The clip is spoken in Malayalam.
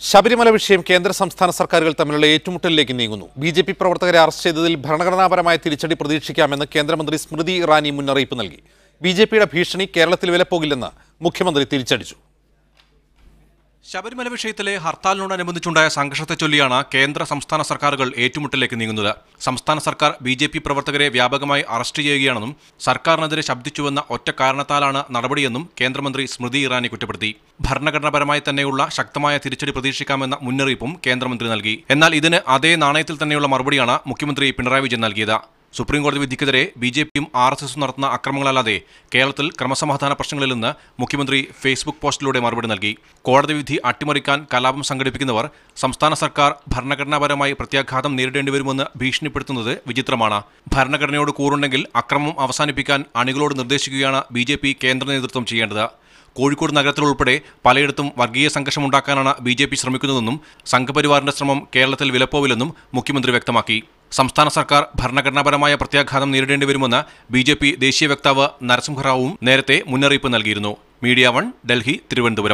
ശബരിമല വിഷയം കേന്ദ്ര സംസ്ഥാന സർക്കാരുകൾ തമ്മിലുള്ള ഏറ്റുമുട്ടലിലേക്ക് നീങ്ങുന്നു. ബി ജെ പി പ്രവർത്തകരെ അറസ്റ്റ് ചെയ്തതിൽ ഭരണഘടനാപരമായ തിരിച്ചടി പ്രതീക്ഷിക്കാമെന്ന് കേന്ദ്രമന്ത്രി സ്മൃതി ഇറാനി മുന്നറിയിപ്പ് നൽകി. ബി ജെ പിയുടെ ഭീഷണി കേരളത്തിൽ വിലപ്പോകില്ലെന്ന് മുഖ്യമന്ത്രി തിരിച്ചടിച്ചു. ശബരിമല വിഷയത്തിലെ ഹർത്താലിനോടനുബന്ധിച്ചുണ്ടായ സംഘർഷത്തെ ചൊല്ലിയാണ് കേന്ദ്ര സംസ്ഥാന സർക്കാരുകൾ ഏറ്റുമുട്ടലിലേക്ക് നീങ്ങുന്നത്. സംസ്ഥാന സർക്കാർ ബി ജെ പി പ്രവർത്തകരെ വ്യാപകമായി അറസ്റ്റ് ചെയ്യുകയാണെന്നും സർക്കാരിനെതിരെ ശബ്ദിച്ചുവെന്ന ഒറ്റ കാരണത്താലാണ് നടപടിയെന്നും കേന്ദ്രമന്ത്രി സ്മൃതി ഇറാനി കുറ്റപ്പെടുത്തി. ഭരണഘടനാപരമായി തന്നെയുള്ള ശക്തമായ തിരിച്ചടി പ്രതീക്ഷിക്കാമെന്ന മുന്നറിയിപ്പും കേന്ദ്രമന്ത്രി നൽകി. എന്നാൽ ഇതിന് അതേ നാണയത്തിൽ തന്നെയുള്ള മറുപടിയാണ് മുഖ്യമന്ത്രി പിണറായി വിജയൻ നൽകിയത്. സുപ്രീംകോടതി വിധിക്കെതിരെ ബി ജെ പിയും ആർ എസ് എസും നടത്തുന്ന അക്രമങ്ങളല്ലാതെ കേരളത്തിൽ ക്രമസമാധാന പ്രശ്നങ്ങളിൽ നിന്ന് മുഖ്യമന്ത്രി ഫേസ്ബുക്ക് പോസ്റ്റിലൂടെ മറുപടി നൽകി. കോടതി വിധി അട്ടിമറിക്കാൻ കലാപം സംഘടിപ്പിക്കുന്നവർ സംസ്ഥാന സർക്കാർ ഭരണഘടനാപരമായി പ്രത്യാഘാതം നേരിടേണ്ടിവരുമെന്ന് ഭീഷണിപ്പെടുത്തുന്നത് വിചിത്രമാണ്. ഭരണഘടനയോട് കൂറുണ്ടെങ്കിൽ അക്രമം അവസാനിപ്പിക്കാൻ അണികളോട് നിർദ്ദേശിക്കുകയാണ് ബി ജെ പി കേന്ദ്ര നേതൃത്വം ചെയ്യേണ്ടത്. കോഴിക്കോട് നഗരത്തിലുൾപ്പെടെ പലയിടത്തും വർഗീയ സംഘർഷമുണ്ടാക്കാനാണ് ബി ജെ പി ശ്രമിക്കുന്നതെന്നും സംഘപരിവാറിന്റെ ശ്രമം കേരളത്തിൽ വിലപ്പോവില്ലെന്നും മുഖ്യമന്ത്രി വ്യക്തമാക്കി. സംസ്ഥാന സർക്കാർ ഭരണഘടനാപരമായ പ്രത്യാഘാതം നേരിടേണ്ടി വരുമെന്ന് ബി ജെ പി ദേശീയ വക്താവ് നരസിംഹറാവുവും നേരത്തെ മുന്നറിയിപ്പ് നൽകിയിരുന്നു. Media one Delhi Thiruvananthapuram.